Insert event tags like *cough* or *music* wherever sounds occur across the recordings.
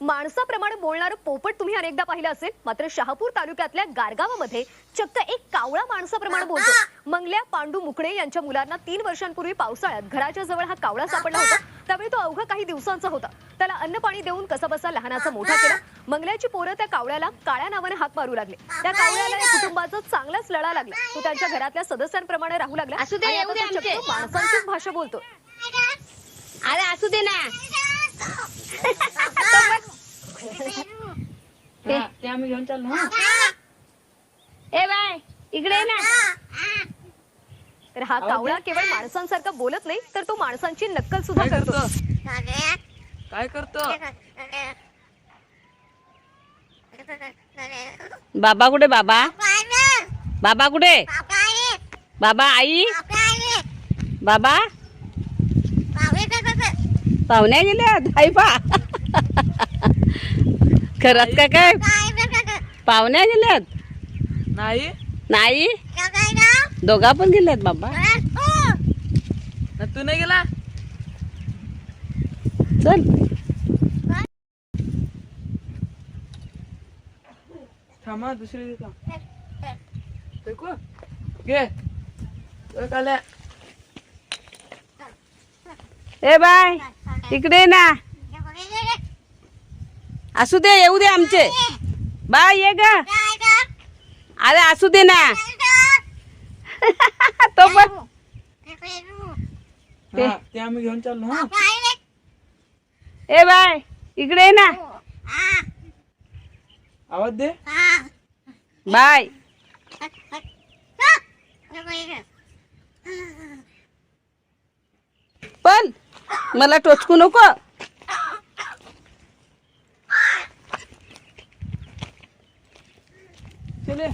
माणसाप्रमाणे बोलणारं पोपट तुम्ही अनेकदा पाहिलं असेल. मात्र शहापूर तालुक्यातल्या गारगावामध्ये चक्क एक कावळा माणसाप्रमाणे बोलतो. मंगल्या पांडू मुकडे यांच्या मुलांना तीन वर्षांपूर्वी पावसाळ्यात घराच्या जवळ हा कावळा सापडला होता. त्यावेळी तो अवघा काही दिवसांचा होता. त्याला अन्न पाणी देऊन कसा बसा लहानाचा मोठा केला. मंगल्याची पोरं त्या कावळ्याला काळ्या नावाने हाक मारू लागले. त्या कावळ्याला या कुटुंबाचा चांगलाच लढा लागला. तो त्यांच्या घरातल्या सदस्यांप्रमाणे राहू लागला. माणसांचीच भाषा बोलतो. अरे असू दे ना. ते आम्ही घेऊन चाललो हा. ए बाय इकडे ये ना. तर हा कावळा केवळ माणसांसारखा बोलत नाही तर तो माणसांची नक्कल सुद्धा करतो. काय करतो? बाबा कुठे बाबा? बाबा कुठे? बाबा आई? बाबा? पाहुण्या गेल्यात आई पा खरंच का काय? पाहुण्या गेल्यात. नाही. नाही? दोघा पण गेल्यात बाबा. ना तू नाही गेला? चल. थांबा दुसरी देतो देखो. घे. ए बाय. इकडे ये ना. असू दे येऊ दे आमचे. बाय ये ग. अरे असू दे ना. *laughs* तो पण हा ते आम्ही घेऊन चाललो हा. ए बाय इकडे ये ना. आवाज दे. बाय *laughs* पण मला टोचकू नको चले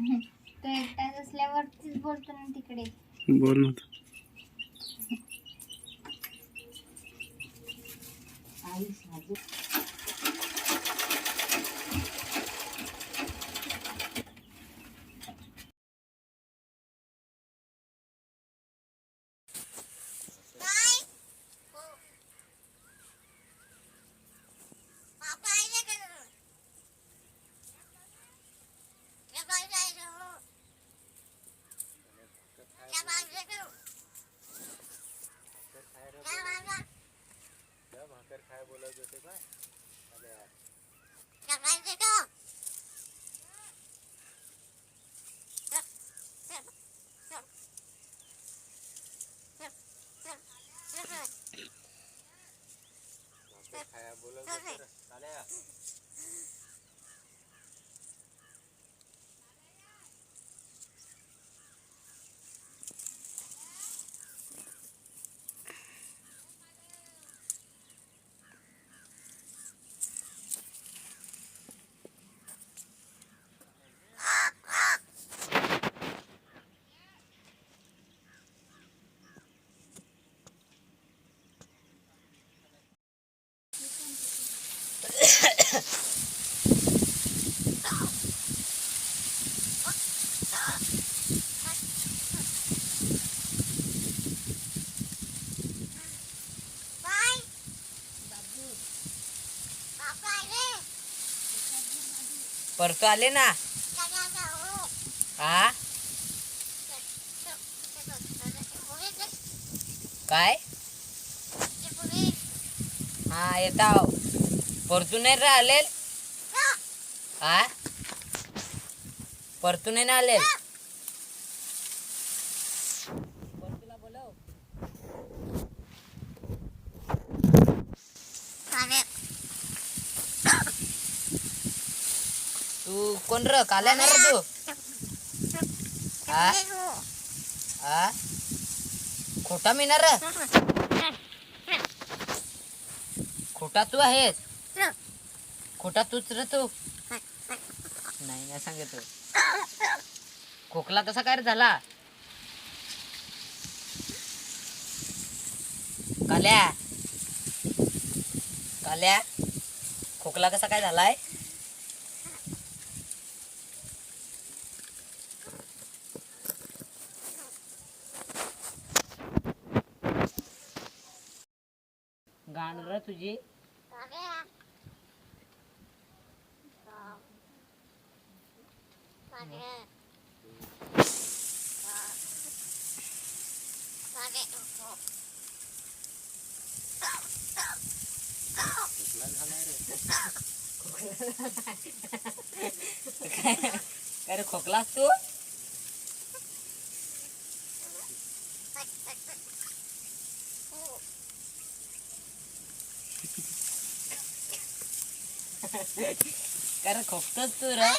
तो एकटाच असल्यावरतीच बोलतो ना तिकडे. बोल ना काय बोलत होते काय खाया बोलत होते परतो आले ना? हा काय? हा येता हो. परतून नाही राहिलेल हा परतून नाही ना कोण र? काल्या ना रे तू? हा हा खोटा मिनार खोटा तू आहेस? खोटा तूच र तू? नाही नाही सांगतो खोकला कसा काय रे झाला? काल्या? काल्या खोकला कसा काय झालाय गाण र तुझी? अरे रे खोकलास तू? काय रे खोकतोस तू रे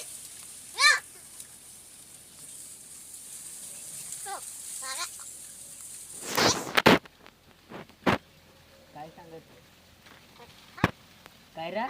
काय सांगत काय रे